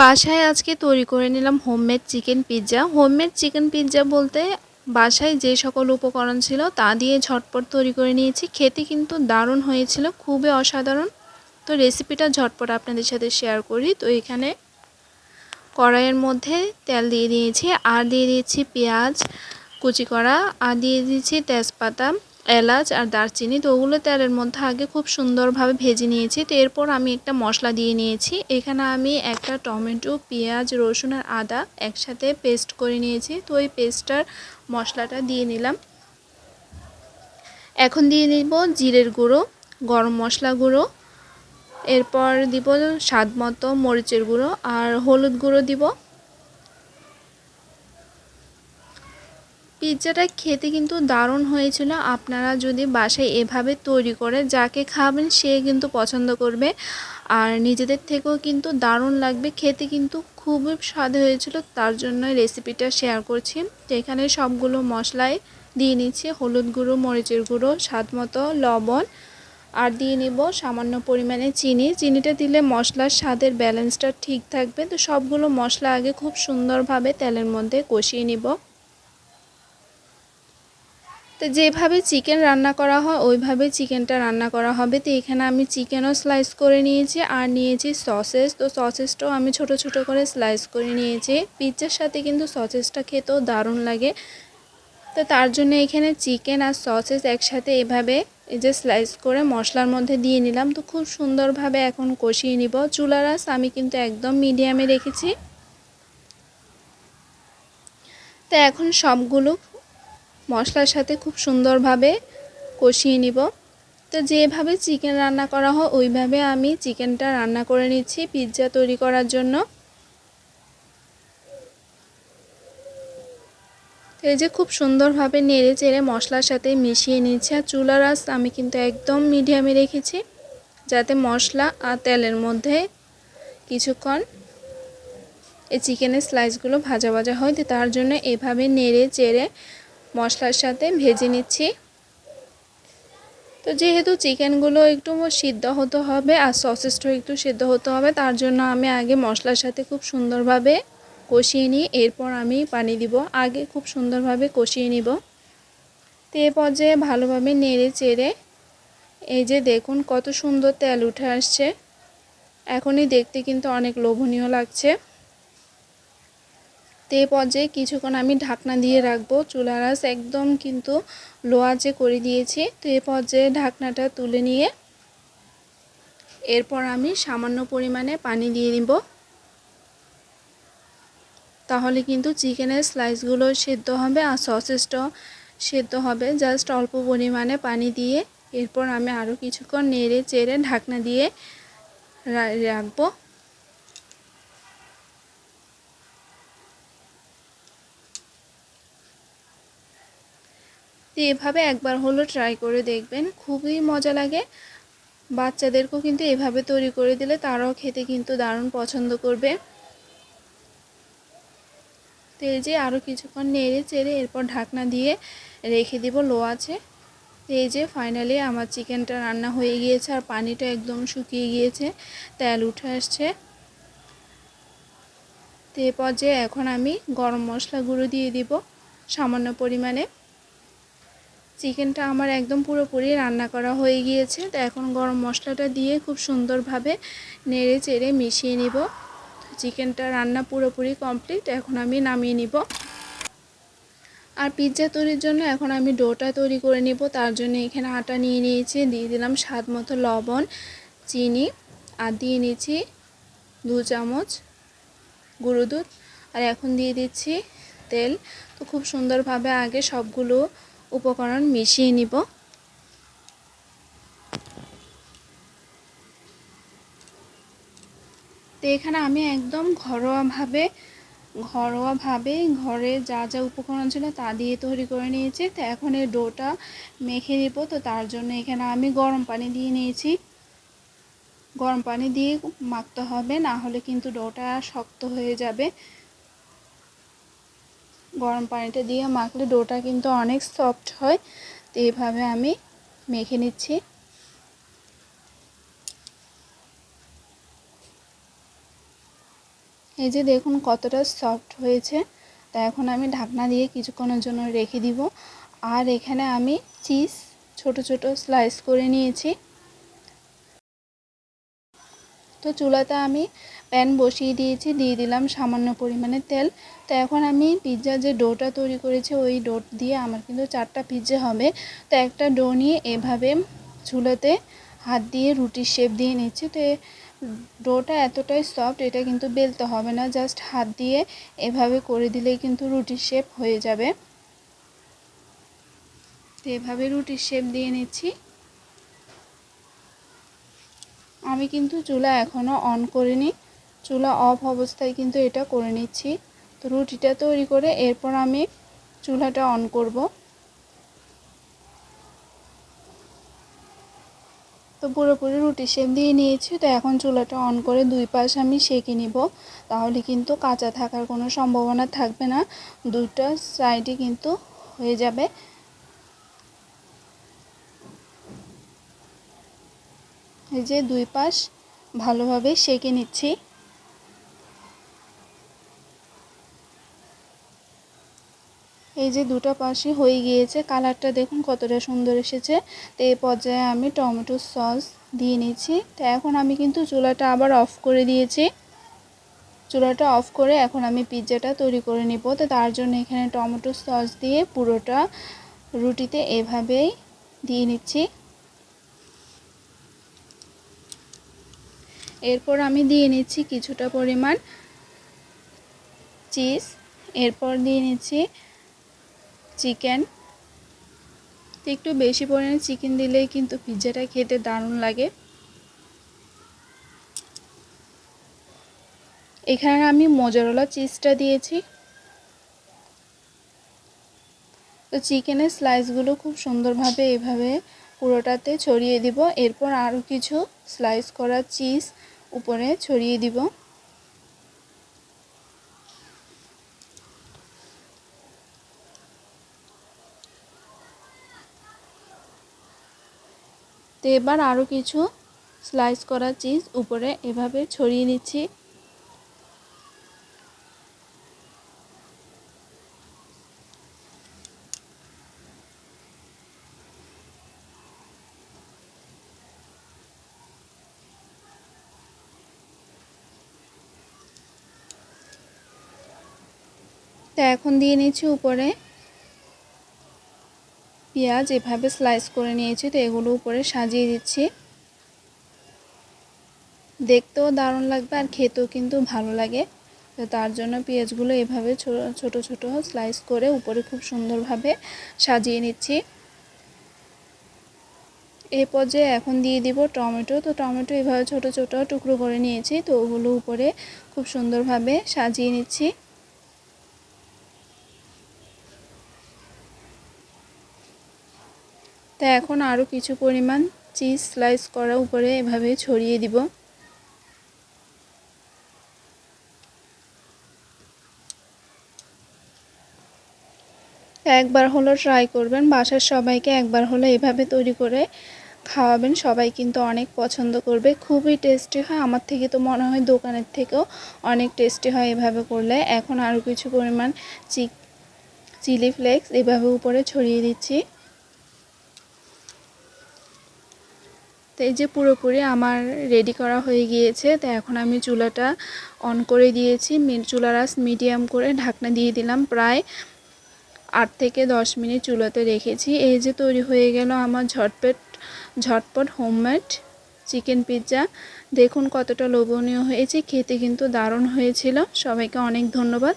বাসায় আজকে তৈরি করে নিলাম homemade chicken pizza homemade chicken pizza বলতে বাসায় যে সকল উপকরণ ছিল তা দিয়ে ঝটপট তৈরি করে নিয়েছি। খেতে কিন্তু দারুণ হয়েছিল, খুবই অসাধারণ। তো রেসিপিটা ঝটপট আপনাদের সাথে শেয়ার করি। তো এখানে কড়াইয়ের মধ্যে তেল দিয়ে দিয়েছি, আর দিয়ে দিয়েছি পেঁয়াজ, কুচি করা, আর দিয়ে দিয়েছি তেজপাতা। এলাচ আর দারচিনি তো ওগুলো তেলের মধ্যে আগে খুব সুন্দরভাবে ভেজে নিয়েছি। তো এরপর আমি একটা মশলা দিয়ে নিয়েছি। এখানে আমি একটা টমেটো, পেঁয়াজ, রসুন আর আদা একসাথে পেস্ট করে নিয়েছি। তো ওই পেস্টটার মশলাটা দিয়ে নিলাম। এখন দিয়ে নিব জিরের গুঁড়ো, গরম মশলা গুঁড়ো। এরপর দিব স্বাদ মতো মরিচের গুঁড়ো আর হলুদ গুঁড়ো দিব। পিৎজাটা খেতে কিন্তু দারুণ হয়েছিল। আপনারা যদি বাসায় এভাবে তৈরি করে যাকে খাবেন সে কিন্তু পছন্দ করবে। আর নিজেদের থেকেও কিন্তু দারুণ লাগবে। খেতে কিন্তু খুবই স্বাদ হয়েছিল। তার জন্য রেসিপিটা শেয়ার করছি। এখানে সবগুলো মশলাই দিয়ে নিচ্ছি। হলুদ গুঁড়ো, মরিচের গুঁড়ো, স্বাদ মতো লবণ। আর দিয়ে নিব সামান্য পরিমাণে চিনি। চিনিটা দিলে মশলার স্বাদের ব্যালেন্সটা ঠিক থাকবে। তো সবগুলো মশলা আগে খুব সুন্দরভাবে তেলের মধ্যে কষিয়ে নিব। তো যেভাবে চিকেন রান্না করা হয়, ওইভাবে চিকেনটা রান্না করা হবে। তো এখানে আমি চিকেনও স্লাইস করে নিয়েছি আর নিয়েছি সসেস তো সসেসটাও আমি ছোট ছোট করে স্লাইস করে নিয়েছি। পিৎজার সাথে কিন্তু সসেসটা খেতেও দারুণ লাগে। তো তার জন্য এখানে চিকেন আর সসেস একসাথে এভাবে এই যে স্লাইস করে মশলার মধ্যে দিয়ে নিলাম। তো খুব সুন্দরভাবে এখন কষিয়ে নিব। চুলারাস আমি কিন্তু একদম মিডিয়ামে রেখেছি। তো এখন সবগুলো মশলার সাথে খুব সুন্দরভাবে কষিয়ে নিব। তো যেভাবে চিকেন রান্না করা হয়, ওইভাবে আমি চিকেনটা রান্না করে নিচ্ছি পিৎজা তৈরি করার জন্য। এই যে খুব সুন্দরভাবে নেড়ে চেড়ে মশলার সাথে মিশিয়ে নিচ্ছে আর চুলার আস আমি কিন্তু একদম মিডিয়ামে রেখেছি, যাতে মশলা আর তেলের মধ্যে কিছুক্ষণ এই চিকেনের স্লাইসগুলো ভাজা ভাজা হয় তার জন্য এভাবে নেড়ে চেড়ে মশলার সাথে ভেজে নিচ্ছি। তো যেহেতু চিকেনগুলো একটু সিদ্ধ হতে হবে আর সসেসটাও একটু সিদ্ধ হতে হবে, তার জন্য আমি আগে মশলার সাথে খুব সুন্দরভাবে কষিয়ে নিই, এরপর আমি পানি দিব। আগে খুব সুন্দরভাবে কষিয়ে নিব। তো পর্যায়ে ভালোভাবে নেড়ে চেড়ে এই যে দেখুন কত সুন্দর তেল উঠে আসছে। এখনই দেখতে কিন্তু অনেক লোভনীয় লাগছে। তো পর্যায়ে কিছুক্ষণ আমি ঢাকনা দিয়ে রাখব। চুলার আঁচ একদম কিন্তু লো আঁচে করে দিয়েছি। তো এই পর্যায়ে ঢাকনাটা তুলে নিয়ে এরপর আমি সামান্য পরিমাণে পানি দিয়ে নিব তাহলে কিন্তু চিকেনের স্লাইসগুলো সেদ্ধ হবে আর সসেসটাও সেদ্ধ হবে। জাস্ট অল্প পরিমাণে পানি দিয়ে এরপর আমি আরও কিছুক্ষণ নেড়ে চেড়ে ঢাকনা দিয়ে রাখব। তো এভাবে একবার হলো ট্রাই করে দেখবেন, খুবই মজা লাগে। বাচ্চাদেরকেও কিন্তু এভাবে তৈরি করে দিলে তারাও খেতে কিন্তু দারুণ পছন্দ করবে। তো এই যে আরও কিছুক্ষণ নেড়ে চেড়ে এরপর ঢাকনা দিয়ে রেখে দিব লো আছে তো এই যে ফাইনালি আমার চিকেনটা রান্না হয়ে গিয়েছে আর পানিটা একদম শুকিয়ে গিয়েছে, তেল উঠে আসছে। তো এ পর্যায়ে এখন আমি গরম মশলা গুঁড়ো দিয়ে দিব সামান্য পরিমাণে। চিকেনটা আমার একদম পুরোপুরি রান্না করা হয়ে গিয়েছে। তো এখন গরম মশলাটা দিয়ে খুব সুন্দরভাবে নেড়ে চেড়ে মিশিয়ে নিব। চিকেনটা রান্না পুরোপুরি কমপ্লিট, এখন আমি নামিয়ে নিব। আর পিৎজা তৈরির জন্য এখন আমি ডোটা তৈরি করে নিব। তার জন্য এখানে আটা নিয়ে নিয়েছি, দিয়ে দিলাম স্বাদ মতো লবণ, চিনি, আর দিয়ে নিয়েছি দু চামচ গুঁড়ো দুধ। আর এখন দিয়ে দিচ্ছি তেল। তো খুব সুন্দরভাবে আগে সবগুলো উপকরণ মিশিয়ে নিব। তো এখানে আমি একদম ঘরোয়াভাবে ঘরোয়াভাবে ঘরে যা যা উপকরণ ছিল তা দিয়ে তৈরি করে নিয়েছি। তো এখন এই ডোটা মেখে নিব। তো তার জন্য এখানে আমি গরম পানি দিয়ে নিয়েছি। গরম পানি দিয়ে মাখতে হবে, না হলে কিন্তু ডোটা শক্ত হয়ে যাবে। গরম পানিটা দিয়ে মাখলে ডোটা কিন্তু অনেক সফট হয়। তো এইভাবে আমি মেখে নিচ্ছি। এই যে দেখুন কতটা সফট হয়েছে। তা এখন আমি ঢাকনা দিয়ে কিছুক্ষণের জন্য রেখে দিব। আর এখানে আমি চিজ ছোট ছোট স্লাইস করে নিয়েছি। তো চুলাতে আমি প্যান বসিয়ে দিয়েছি, দিয়ে দিলাম সামান্য পরিমাণে তেল। তো এখন আমি পিৎজার যে ডোটা তৈরি করেছি, ওই ডো দিয়ে আমার কিন্তু চারটা পিৎজা হবে। তো একটা ডো নিয়ে এভাবে চুলাতে হাত দিয়ে রুটির শেপ দিয়ে নিচ্ছি। তো ডোটা এতটাই সফট এটা কিন্তু বেলতে হবে না জাস্ট হাত দিয়ে এভাবে করে দিলেই কিন্তু রুটির শেপ হয়ে যাবে। তো এভাবে রুটির শেপ দিয়ে নিচ্ছি। আমি কিন্তু চুলা এখনও অন করিনি। চুলা অফ অবস্থায় কিন্তু এটা করে নিচ্ছি। তো রুটিটা তৈরি করে এরপর আমি চুলাটা অন করব। তো পুরোপুরি রুটি শেপ দিয়ে নিয়েছি। তো এখন চুলাটা অন করে দুই পাশ আমি সেঁকে নিব। তাহলে কিন্তু কাঁচা থাকার কোনো সম্ভাবনা থাকবে না। দুইটা সাইডে কিন্তু হয়ে যাবে। এই যে দুই পাশ ভালোভাবে সেঁকে নিচ্ছি। এই যে দুটো পাশই হয়ে গিয়েছে, কালারটা দেখুন কতটা সুন্দর এসেছে। তো এই পর্যায়ে আমি টমেটো সস দিয়ে নিচ্ছি। তো এখন আমি কিন্তু চুলাটা আবার অফ করে দিয়েছি। চুলাটা অফ করে এখন আমি পিৎজাটা তৈরি করে নিব। তো তার জন্য এখানে টমেটো সস দিয়ে পুরোটা রুটিতে এভাবেই দিয়ে নিচ্ছি। এরপর আমি দিয়ে নিচ্ছি কিছুটা পরিমাণ চিজ। এরপর দিয়ে নিচ্ছি চিকেন। একটু বেশি পরিমাণে চিকেন দিলেই কিন্তু পিৎজাটা খেতে দারুণ লাগে। এখানে আমি মোজারোলা চিজটা দিয়েছি। তো চিকেনের স্লাইসগুলো খুব সুন্দরভাবে এভাবে পুরোটাতে ছড়িয়ে দিব। এরপর আরও কিছু স্লাইস করা চিজ উপরে ছড়িয়ে দিব। তো এবার আরও কিছু স্লাইস করা চিজ উপরে এভাবে ছড়িয়ে নিচ্ছি। তো এখন দিয়ে নিচ্ছি উপরে। পেঁয়াজ এভাবে স্লাইস করে নিয়েছি, তো এগুলো উপরে সাজিয়ে দিচ্ছি। দেখতেও দারুণ লাগবে আর খেতেও কিন্তু ভালো লাগে। তো তার জন্য পেঁয়াজগুলো এভাবে ছোট ছোট স্লাইস করে উপরে খুব সুন্দরভাবে সাজিয়ে নিচ্ছি। এই পর্যায়ে এখন দিয়ে দিব টমেটো। তো টমেটো এভাবে ছোট ছোট টুকরো করে নিয়েছি, তো ওগুলো উপরে খুব সুন্দরভাবে সাজিয়ে নিচ্ছি। তো এখন আরও কিছু পরিমাণ চিজ স্লাইস করা উপরে এভাবে ছড়িয়ে দিব। একবার হলো ট্রাই করবেন, বাসার সবাইকে একবার হলো এভাবে তৈরি করে খাওয়াবেন, সবাই কিন্তু অনেক পছন্দ করবে। খুবই টেস্টি হয়, আমার থেকে তো মনে হয় দোকানের থেকেও অনেক টেস্টি হয় এভাবে করলে। এখন আরও কিছু পরিমাণ চিক চিলি ফ্লেক্স এভাবে উপরে ছড়িয়ে দিচ্ছি। তো এই যে পুরোপুরি আমার রেডি করা হয়ে গিয়েছে, তো এখন আমি চুলাটা অন করে দিয়েছি। চুলার আস মিডিয়াম করে ঢাকনা দিয়ে দিলাম। প্রায় আট থেকে দশ মিনিট চুলাতে রেখেছি। এই যে তৈরি হয়ে গেল আমার ঝটপট ঝটপট হোমমেড চিকেন পিৎজা দেখুন কতটা লোভনীয় হয়েছে, খেতে কিন্তু দারুণ হয়েছিল। সবাইকে অনেক ধন্যবাদ।